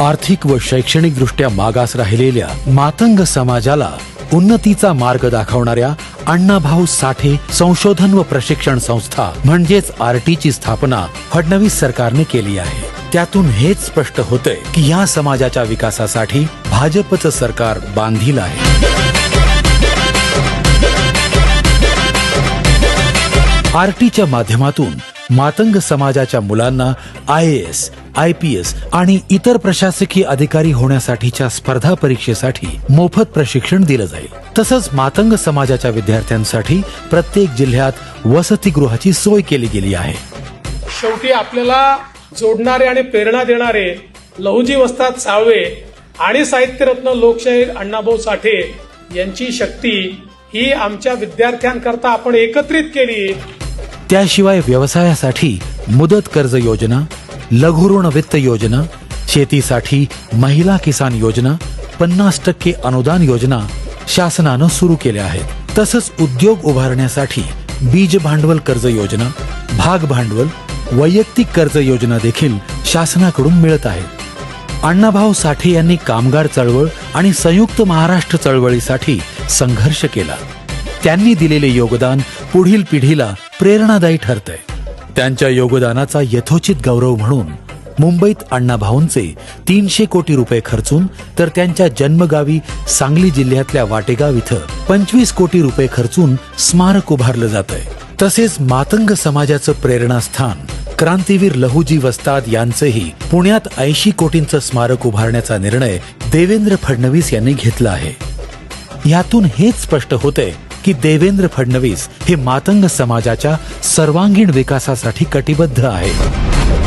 आर्थिक व शैक्षणिक दृष्ट्या मागास राहिलेल्या मातंग समाजाला उन्नतीचा मार्ग दाखवणाऱ्या अण्णाभाऊ साठे संशोधन व प्रशिक्षण संस्था म्हणजेच आरटीची स्थापना फडणवीस सरकारने केली आहे. त्यातून हेच स्पष्ट होतंय की या समाजाच्या विकासासाठी भाजपचं सरकार बांधील आहे. आरटीच्या माध्यमातून मातंग समाजाच्या मुलांना I S I P S आणि इतर प्रशासकीय अधिकारी होण्यासाठीच्या स्पर्धा परीक्षेसाठी मोफत प्रशिक्षण दिलं जाईल. तसंच मातंग समाजाच्या विद्यार्थ्यांसाठी प्रत्येक जिल्ह्यात वसतिगृहाची सोय केली गेली आहे. शेवटी आपल्याला जोडणारे आणि प्रेरणा देणारे लहुजी वस्ताद साळवे आणि साहित्यरत्न लोकशाहीर अण्णाभाऊ साठे यांची शक्ती ही आमच्या विद्यार्थ्यांकरता आपण एकत्रित केली. त्याशिवाय व्यवसायासाठी मुदत कर्ज योजना लघु ऋण वित्त योजना शेतीसाठी महिला किसान योजना पन्नास टक्के अनुदान योजना शासनानं सुरू केल्या आहेत. तसंच उद्योग उभारण्यासाठी बीज भांडवल कर्ज योजना भाग भांडवल वैयक्तिक कर्ज योजना देखील शासनाकडून मिळत आहेत. अण्णाभाऊ साठे यांनी कामगार चळवळ आणि संयुक्त महाराष्ट्र चळवळीसाठी संघर्ष केला. त्यांनी दिलेले योगदान पुढील पिढीला प्रेरणादायी ठरतंय. त्यांच्या योगदानाचा यथोचित गौरव म्हणून मुंबईत अण्णाभाऊंचे तीनशे कोटी रुपये खर्चून तर त्यांच्या जन्मगावी सांगली जिल्ह्यातल्या वाटेगाव इथं पंचवीस कोटी रुपये खर्चून स्मारक उभारलं जात आहे तसेच मातंग समाजाचं प्रेरणास्थान क्रांतीवीर लहुजी वस्ताद यांचंही पुण्यात ऐंशी कोटींचं स्मारक उभारण्याचा निर्णय देवेंद्र फडणवीस यांनी घेतला आहे. यातून हेच स्पष्ट होते की देवेंद्र फडणवीस हे मातंग समाजाच्या सर्वांगीण विकासासाठी कटिबद्ध आहे